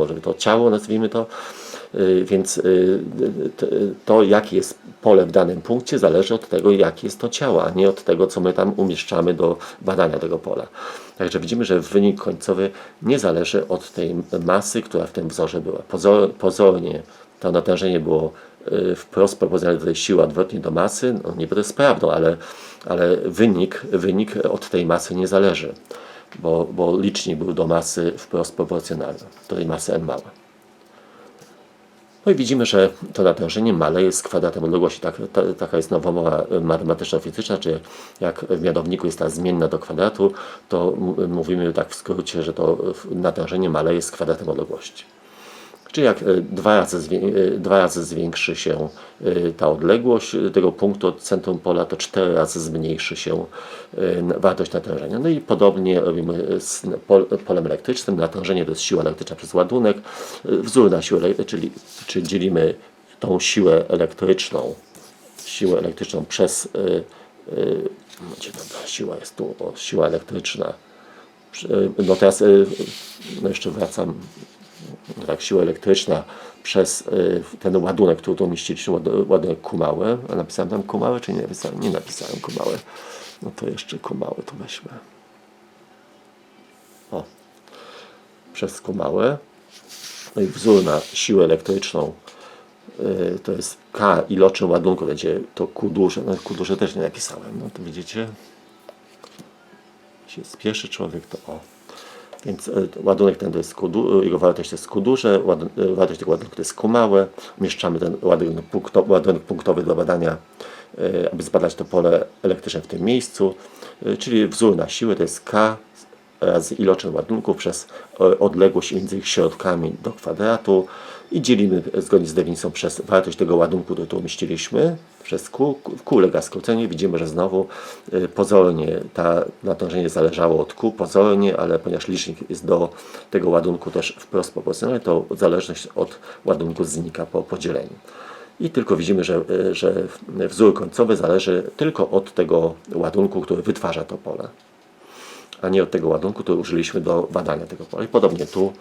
może to ciało, nazwijmy to. Y, Więc y, to, jakie jest pole w danym punkcie, zależy od tego, jakie jest to ciało, a nie od tego, co my tam umieszczamy do badania tego pola. Także widzimy, że wynik końcowy nie zależy od tej masy, która w tym wzorze była. Pozor, pozornie to natężenie było y, wprost proporcjonalne do tej siły odwrotnie do masy. No, niby to jest prawdą, ale, ale wynik, wynik od tej masy nie zależy, bo, bo licznik był do masy wprost proporcjonalny, do tej masy n małe. No i widzimy, że to natężenie maleje z kwadratem odległości. Tak, ta, taka jest nowomowa matematyczno-fizyczna, czy jak w mianowniku jest ta zmienna do kwadratu, to m- mówimy tak w skrócie, że to natężenie maleje z kwadratem odległości. Czyli jak e, dwa razy, e, dwa razy zwiększy się e, ta odległość tego punktu od centrum pola, to cztery razy zmniejszy się wartość natężenia. No i podobnie robimy z polem elektrycznym. Natężenie to jest siła elektryczna przez ładunek. Wzór na siłę, ele- czyli, czyli dzielimy tą siłę elektryczną, siłę elektryczną przez, e, gdzie ta siła jest tu, o, siła elektryczna. No teraz no jeszcze wracam tak, siła elektryczna przez y, ten ładunek, który tu umieściliśmy, ład- ładunek kumałę. A napisałem tam kumałę, czy nie napisałem? Nie napisałem kumałę. No to jeszcze kumałę tu weźmy. O. Przez kumałę. No i wzór na siłę elektryczną y, to jest K iloczyn ładunku, będzie to Q duże. No Q duże też nie napisałem. No to widzicie? się spieszy człowiek, to o. Więc e, ładunek ten jest kudu, jego wartość to jest Q duże, e, wartość tego ładunku jest Q małe. Umieszczamy ten ładunek, punkto, ładunek punktowy do badania, e, aby zbadać to pole elektryczne w tym miejscu. E, Czyli wzór na siłę to jest K razy iloczyn ładunków przez e, odległość między ich środkami do kwadratu i dzielimy zgodnie z definicją przez wartość tego ładunku, który tu umieściliśmy, przez Q. Q ulega skróceniu. Widzimy, że znowu e, pozornie ta natężenie zależało od Q, pozornie, ale ponieważ licznik jest do tego ładunku też wprost proporcjonalny, to zależność od ładunku znika po podzieleniu. I tylko widzimy, że, e, że wzór końcowy zależy tylko od tego ładunku, który wytwarza to pole a nie od tego ładunku, który użyliśmy do badania tego pola. I podobnie tu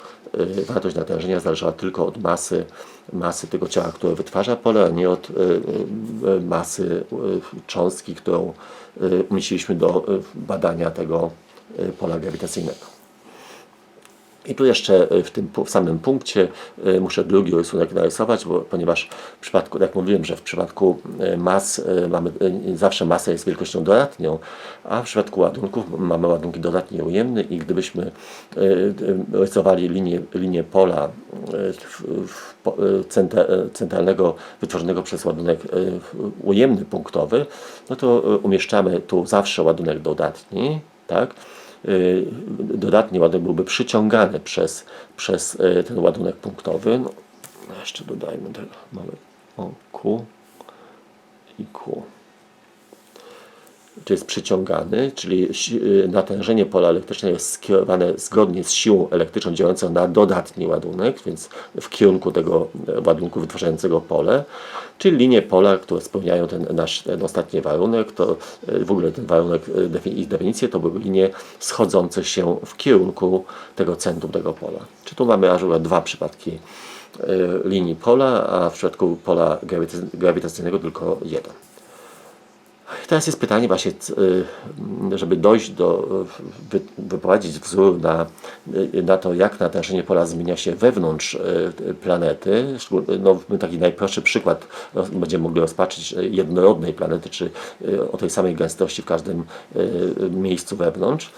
y, wartość natężenia zależała tylko od masy, masy tego ciała, które wytwarza pole, a nie od y, y, masy cząstki, którą umieściliśmy do badania tego pola grawitacyjnego. I tu jeszcze y, w tym w samym punkcie y, muszę drugi rysunek narysować, bo, ponieważ w przypadku, jak mówiłem, że w przypadku y, mas mamy zawsze masa jest wielkością dodatnią, a w przypadku ładunków mamy ładunki dodatnie i ujemne i gdybyśmy rysowali linię, linię pola w, w, centralnego wytworzonego przez ładunek ujemny punktowy, no to umieszczamy tu zawsze ładunek dodatni, tak? Y, dodatni ładunek byłby przyciągany przez, przez y, ten ładunek punktowy. No, jeszcze dodajmy. Mamy o, Q i Q. Czy jest przyciągany, czyli y, natężenie pola elektrycznego jest skierowane zgodnie z siłą elektryczną działającą na dodatni ładunek, więc w kierunku tego e, ładunku wytwarzającego pole, czyli linie pola, które spełniają ten nasz ten ostatni warunek, to e, w ogóle ten warunek, e, ich definicję, to były linie schodzące się w kierunku tego centrum tego pola. Czy tu mamy aż dwa przypadki linii pola, a w przypadku pola grawitac- grawitacyjnego tylko jeden. Teraz jest pytanie właśnie, y, żeby dojść do, wy, wyprowadzić wzór na, y, na to, jak natężenie pola zmienia się wewnątrz y, planety. No, taki najprostszy przykład będziemy mogli rozpatrzyć jednorodnej planety, czy o tej samej gęstości w każdym miejscu wewnątrz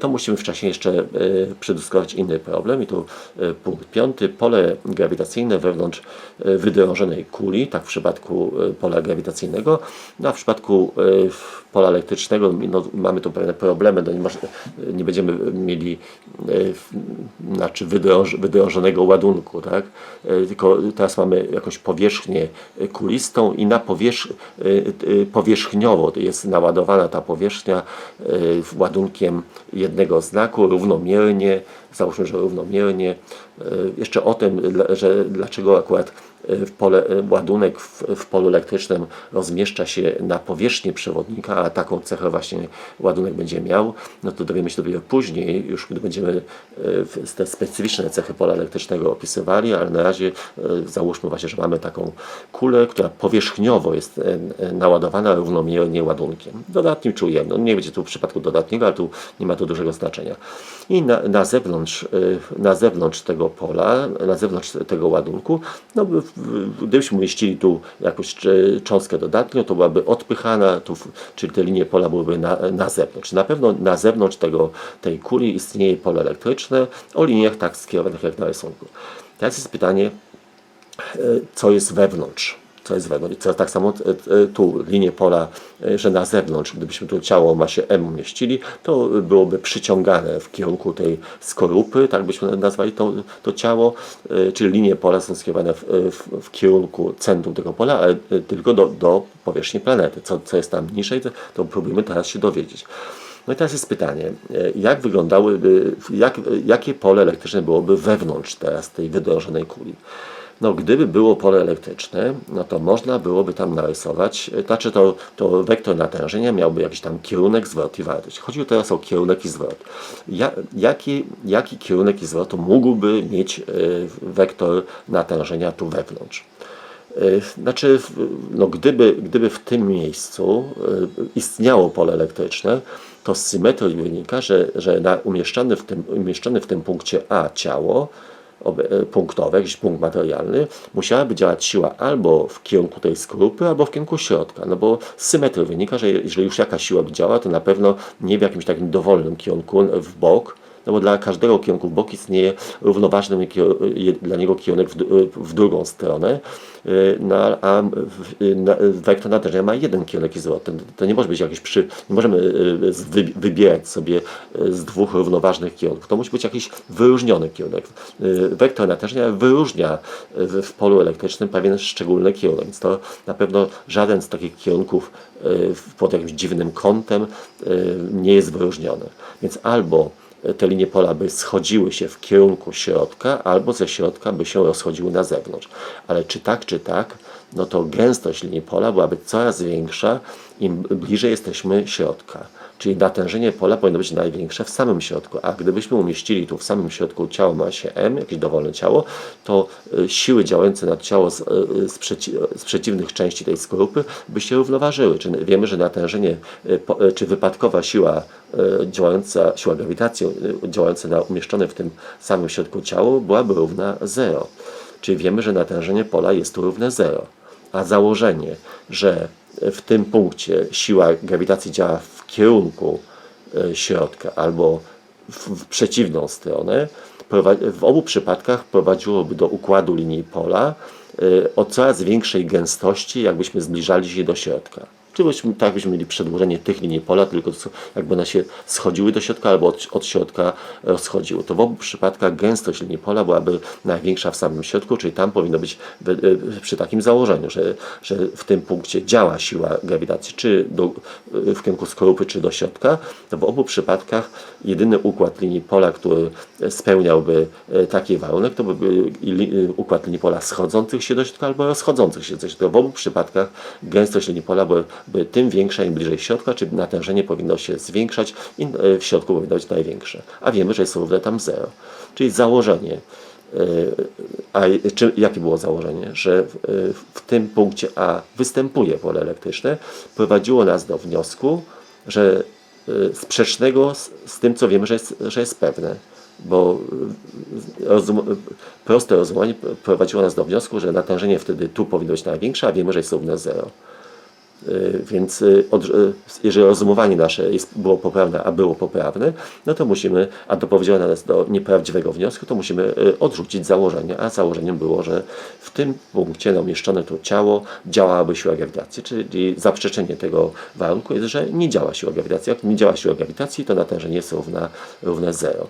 to musimy wcześniej jeszcze y, przedyskutować inny problem. I tu y, punkt piąty, pole grawitacyjne wewnątrz y, wydrążonej kuli, tak w przypadku y, pola grawitacyjnego, no a w przypadku y, pola elektrycznego no, mamy tu pewne problemy, no nie, może, nie będziemy mieli y, znaczy wydrąż, wydrążonego ładunku, tak? Y, tylko teraz mamy jakąś powierzchnię y, kulistą i na powierzch, y, y, powierzchniowo jest naładowana ta powierzchnia y, ładunkiem jednego znaku równomiernie, załóżmy, że równomiernie. Y, Jeszcze o tym, że dlaczego akurat pole, y, ładunek w, w polu elektrycznym rozmieszcza się na powierzchni przewodnika, a taką cechę właśnie ładunek będzie miał, no to dowiemy się dopiero później, już gdy będziemy w- te specyficzne cechy pola elektrycznego opisywali, ale na razie y, załóżmy właśnie, że mamy taką kulę, która powierzchniowo jest naładowana równomiernie ładunkiem. Dodatnim czy ujemnym. No nie będzie tu w przypadku dodatniego, ale tu nie ma to dużego znaczenia. I na, na, zewnątrz, na zewnątrz tego pola, na zewnątrz tego ładunku, no, gdybyśmy umieścili tu jakąś y, cząstkę dodatnią, to byłaby odpychana, tu, czyli te linie pola byłyby na, na zewnątrz. Na pewno na zewnątrz tego, tej kuli istnieje pole elektryczne o liniach tak skierowanych jak na rysunku. Teraz jest pytanie, e, co jest wewnątrz. Co jest wewnątrz. Co, tak samo e, e, tu linię pola, e, że na zewnątrz, gdybyśmy tu ciało masie M umieścili, to byłoby przyciągane w kierunku tej skorupy, tak byśmy nazwali to, to ciało, czyli linie pola są skierowane w, w, w kierunku centrum tego pola, ale tylko do, do powierzchni planety. Co, co jest tam niżej, to, to próbujemy teraz się dowiedzieć. No i teraz jest pytanie, jak wyglądałyby, jak, jakie pole elektryczne byłoby wewnątrz teraz tej wydrążonej kuli? No, gdyby było pole elektryczne, no to można byłoby tam narysować, e, znaczy to, to wektor natężenia miałby jakiś tam kierunek, zwrot i wartość. Chodzi teraz o kierunek i zwrot. Ja, jaki, jaki kierunek i zwrot mógłby mieć e, wektor natężenia tu wewnątrz? E, Znaczy, no gdyby, gdyby w tym miejscu istniało pole elektryczne, to z symetrii wynika, że, że na w tym, umieszczone w tym punkcie A ciało punktowe, jakiś punkt materialny, musiałaby działać siła albo w kierunku tej skorupy, albo w kierunku środka. No bo z symetrii wynika, że jeżeli już jakaś siła by działała, to na pewno nie w jakimś takim dowolnym kierunku w bok, no bo dla każdego kierunku w bok istnieje równoważny dla niego kierunek w, w drugą stronę, y, no, a w- y, na- wektor natężenia ma jeden kierunek i zwrot. To, nie może być jakiś przy... Nie możemy y, wybierać sobie z dwóch równoważnych kierunków. To musi być jakiś wyróżniony kierunek. Wektor natężenia wyróżnia w, polu elektrycznym pewien szczególny kierunek. Więc to na pewno żaden z takich kierunków pod jakimś dziwnym kątem nie jest wyróżniony. Więc albo te linie pola by schodziły się w kierunku środka, albo ze środka by się rozchodziły na zewnątrz. Ale czy tak, czy tak, no to gęstość linii pola byłaby coraz większa, im bliżej jesteśmy środka. Czyli natężenie pola powinno być największe w samym środku, a gdybyśmy umieścili tu w samym środku ciało ma się M, jakieś dowolne ciało, to y, siły działające na ciało z, y, z, przeci z przeciwnych części tej skorupy by się równoważyły. Czy wiemy, że natężenie, y, czy wypadkowa siła działająca, siła grawitacji działająca na umieszczone w tym samym środku ciało byłaby równa 0. Czyli wiemy, że natężenie pola jest tu równe 0. A założenie, że w tym punkcie siła grawitacji działa w kierunku e, środka albo w, przeciwną stronę, w obu przypadkach prowadziłoby do układu linii pola e, o coraz większej gęstości, jakbyśmy zbliżali się do środka. Czy byśmy, tak byśmy mieli przedłużenie tych linii pola, tylko jakby one się schodziły do środka albo od, od środka rozchodziły. To w obu przypadkach gęstość linii pola byłaby największa w samym środku, czyli tam powinno być przy takim założeniu, że, że w tym punkcie działa siła grawitacji, czy do, w kierunku skorupy, czy do środka, to w obu przypadkach jedyny układ linii pola, który spełniałby y, taki warunek, to byłby y, układ linii pola schodzących się do środka albo rozchodzących się do środka. W obu przypadkach gęstość linii pola byłaby tym większa im bliżej środka, czyli natężenie powinno się zwiększać i y, w środku powinno być największe. A wiemy, że jest równe tam 0. Czyli założenie y, a czy, jakie było założenie? Że w, y, w tym punkcie A występuje pole elektryczne, prowadziło nas do wniosku, że sprzecznego z, z tym, co wiemy, że jest, że jest pewne. Bo rozum, proste rozumowanie prowadziło nas do wniosku, że natężenie wtedy tu powinno być największe, a wiemy, że jest równe 0. Y, Więc y, od, y, jeżeli rozumowanie nasze jest, było poprawne, a było poprawne, no to musimy, a doprowadziło nas do nieprawdziwego wniosku, to musimy odrzucić założenie, a założeniem było, że w tym punkcie na umieszczone tu ciało działałaby siła grawitacji, czyli zaprzeczenie tego warunku jest, że nie działa siła grawitacji. Jak nie działa siła grawitacji, to natężenie jest równa, równe 0.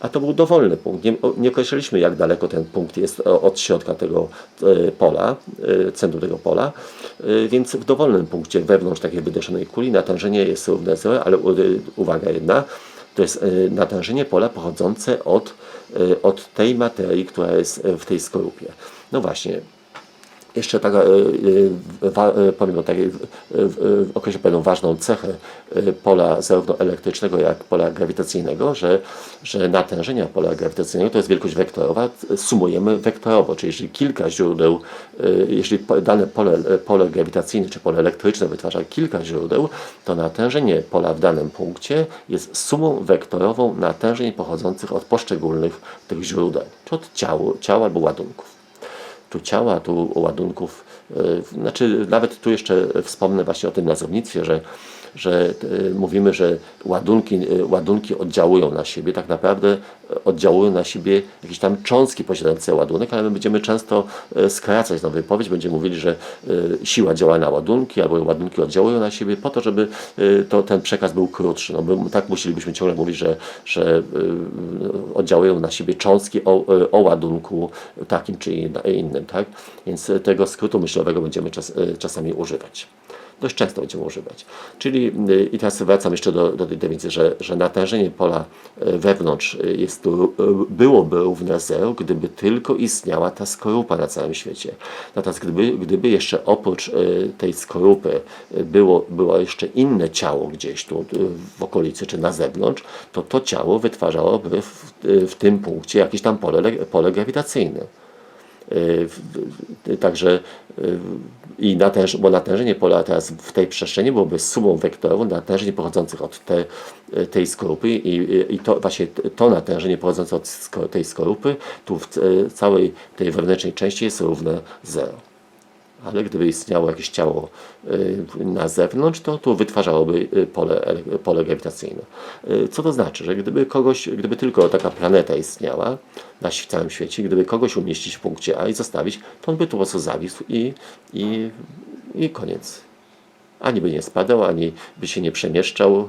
A to był dowolny punkt. Nie, nie określiliśmy, jak daleko ten punkt jest od środka tego e, pola, e, centrum tego pola, E, więc w dowolnym punkcie wewnątrz takiej wydeszonej kuli natężenie jest równe 0, ale uwaga jedna, to jest natężenie pola pochodzące od, od tej materii, która jest w tej skorupie. No właśnie, jeszcze taka, e, wa- e, pomimo takiej, w- e, określę pewną ważną cechę pola zarówno elektrycznego, jak pola grawitacyjnego, że, że natężenia pola grawitacyjnego to jest wielkość wektorowa, sumujemy wektorowo, czyli jeżeli kilka źródeł, po- dane pole, pole grawitacyjne czy pole elektryczne wytwarza kilka źródeł, to natężenie pola w danym punkcie jest sumą wektorową natężeń pochodzących od poszczególnych tych źródeł, czy od ciała, ciała albo ładunków tu ciała, tu ładunków. e, Znaczy, nawet tu jeszcze wspomnę właśnie o tym nazownictwie, że, że e, mówimy, że ładunki, e, ładunki oddziałują na siebie. Tak naprawdę e, oddziałują na siebie jakieś tam cząstki posiadające ładunek, ale my będziemy często skracać tę wypowiedź. Będziemy mówili, że siła działa na ładunki, albo ładunki oddziałują na siebie po to, żeby to, ten przekaz był krótszy. No, bo tak musielibyśmy ciągle mówić, że, że oddziałują na siebie cząstki o, o ładunku takim czy innym, tak? Więc tego skrótu myślowego będziemy czas, czasami używać. Dość często będziemy używać. Czyli y, i teraz wracam jeszcze do, do tej definicji, że, że natężenie pola y, wewnątrz y, jest tu, byłoby równe zero, gdyby tylko istniała ta skorupa na całym świecie. Natomiast gdyby, gdyby jeszcze oprócz tej skorupy było, było jeszcze inne ciało gdzieś tu w okolicy czy na zewnątrz, to to ciało wytwarzałoby w, w tym punkcie jakieś tam pole, le- pole grawitacyjne. Y, Także y, i natęż, bo natężenie pola teraz w tej przestrzeni byłoby sumą wektorową natężeń pochodzących od te, y, tej skorupy i, i- to właśnie to natężenie pochodzące od tej skorupy tu w całej tej wewnętrznej części jest równe zero. Ale gdyby istniało jakieś ciało y, na zewnątrz, to tu wytwarzałoby y, pole, ele- pole grawitacyjne. Y, Co to znaczy? Że gdyby kogoś, gdyby tylko taka planeta istniała na ś- całym świecie, gdyby kogoś umieścić w punkcie A i zostawić, to on by tu po prostu zawisł i, i, i koniec. Ani by nie spadał, ani by się nie przemieszczał,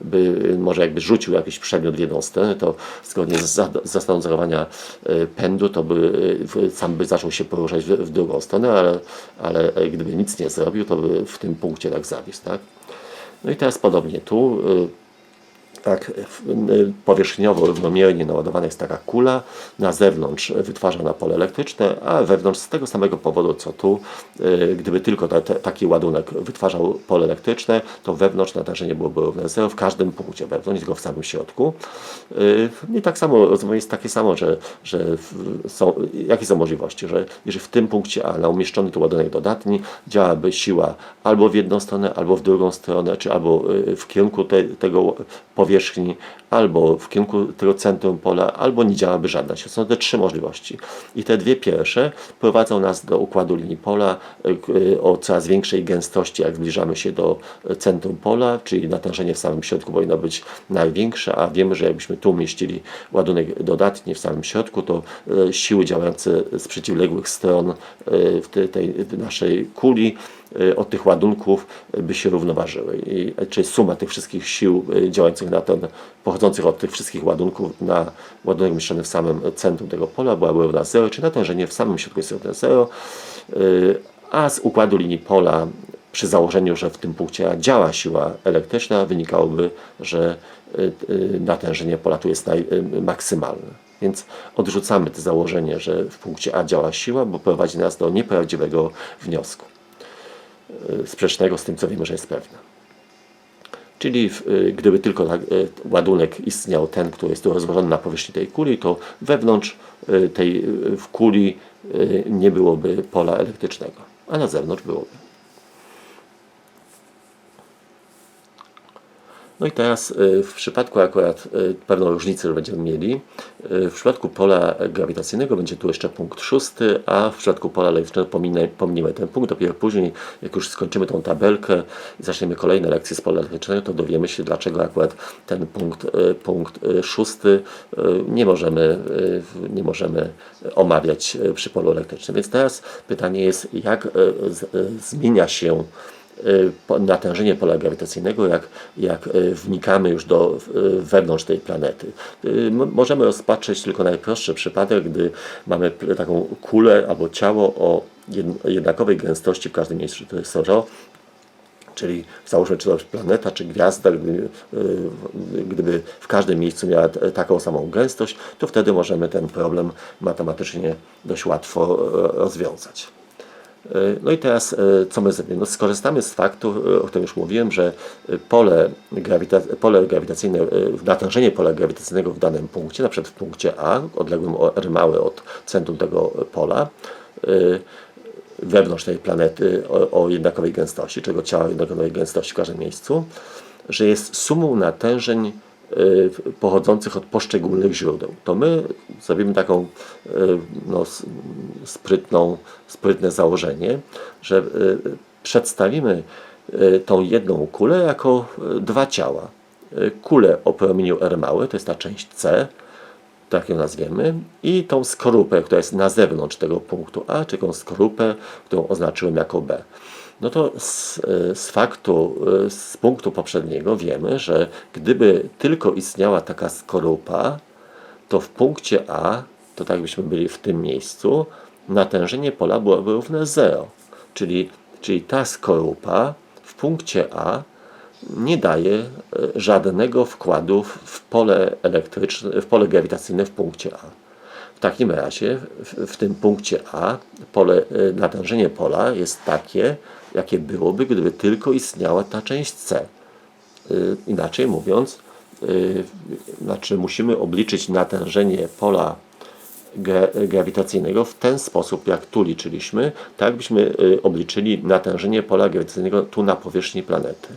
by może jakby rzucił jakiś przedmiot w jedną stronę, to zgodnie z za- z zasadą zachowania y, pędu, to by w- sam by zaczął się poruszać w, w drugą stronę, ale, ale gdyby nic nie zrobił, to by w tym punkcie tak zawisł. Tak? No i teraz podobnie tu. Tak y, powierzchniowo równomiernie naładowana jest taka kula, na zewnątrz wytwarza na pole elektryczne, a wewnątrz z tego samego powodu co tu, y, gdyby tylko ta, taki ładunek wytwarzał pole elektryczne, to wewnątrz natężenie byłoby równe zero w każdym punkcie wewnątrz, tylko w samym środku. Y, I tak samo jest takie samo, że, że są, jakie są możliwości, że jeżeli w tym punkcie A na umieszczony tu ładunek dodatni działaby siła albo w jedną stronę, albo w drugą stronę, czy albo w kierunku te, tego powierzchni, powierzchni albo w kierunku tego centrum pola, albo nie działaby żadna. siła. Są te trzy możliwości. I te dwie pierwsze prowadzą nas do układu linii pola y, o coraz większej gęstości, jak zbliżamy się do centrum pola, czyli natężenie w samym środku powinno być największe, a wiemy, że jakbyśmy tu umieścili ładunek dodatni w samym środku, to y, siły działające z przeciwległych stron y, w tej, naszej kuli od tych ładunków by się równoważyły. I, czyli suma tych wszystkich sił działających na ten, pochodzących od tych wszystkich ładunków na ładunek umieszczony w samym centrum tego pola byłaby równa zero, czy natężenie w samym środku jest równe zero, y, a z układu linii pola przy założeniu, że w tym punkcie działa siła elektryczna, wynikałoby, że y, y, natężenie pola tu jest naj, maksymalne. Więc odrzucamy to założenie, że w punkcie A działa siła, bo prowadzi nas do nieprawdziwego wniosku, sprzecznego z tym, co wiemy, że jest pewne. Czyli y, gdyby tylko tak, y, ładunek istniał ten, który jest tu rozłożony na powierzchni tej kuli, to wewnątrz y, tej w kuli nie byłoby pola elektrycznego, a na zewnątrz byłoby. No i teraz y, w przypadku akurat y, pewną różnicę że będziemy mieli. Y, W przypadku pola grawitacyjnego będzie tu jeszcze punkt szósty, a w przypadku pola elektrycznego pominę, pominiemy ten punkt. Dopiero później, jak już skończymy tą tabelkę i zaczniemy kolejne lekcje z pola elektrycznego, to dowiemy się, dlaczego akurat ten punkt, punkt szósty nie możemy, nie możemy omawiać przy polu elektrycznym. Więc teraz pytanie jest, jak zmienia się natężenie pola grawitacyjnego, jak, jak y, wnikamy już do y, wewnątrz tej planety. Y, Możemy rozpatrzeć tylko najprostszy przypadek, gdy mamy taką kulę albo ciało o jed- jednakowej gęstości w każdym miejscu, to jest SORO, Czyli załóżmy, czy to planeta, czy gwiazda, gdyby, y, gdyby w każdym miejscu miała taką samą gęstość, to wtedy możemy ten problem matematycznie dość łatwo rozwiązać. No i teraz y, co my zrobimy? No skorzystamy z faktu, y, o którym już mówiłem, że y, pole, grawita- pole grawitacyjne, natężenie pola grawitacyjnego w danym punkcie, na przykład w punkcie A, odległym o R małe od centrum tego pola, wewnątrz tej planety o, o jednakowej gęstości, czego ciała jednakowej gęstości w każdym miejscu, że jest sumą natężeń pochodzących od poszczególnych źródeł. To my zrobimy taką y, no, sprytną, sprytne założenie, że y, przedstawimy y, tą jedną kulę jako y, dwa ciała. Y, Kulę o promieniu R małe, to jest ta część C, tak ją nazwiemy, i tą skorupę, która jest na zewnątrz tego punktu A, czy tą skorupę, którą oznaczyłem jako B. No to z, y, z faktu, y, z punktu poprzedniego wiemy, że gdyby tylko istniała taka skorupa, to w punkcie A, to tak byśmy byli w tym miejscu, natężenie pola byłoby równe 0. Czyli, czyli ta skorupa w punkcie A nie daje e, żadnego wkładu w- pole elektryczne, w pole grawitacyjne w punkcie A. W takim razie w, w tym punkcie A pole, e, natężenie pola jest takie, jakie byłoby, gdyby tylko istniała ta część C. Y, Inaczej mówiąc, y, znaczy musimy obliczyć natężenie pola gra- grawitacyjnego w ten sposób, jak tu liczyliśmy, tak byśmy y, obliczyli natężenie pola grawitacyjnego tu na powierzchni planety.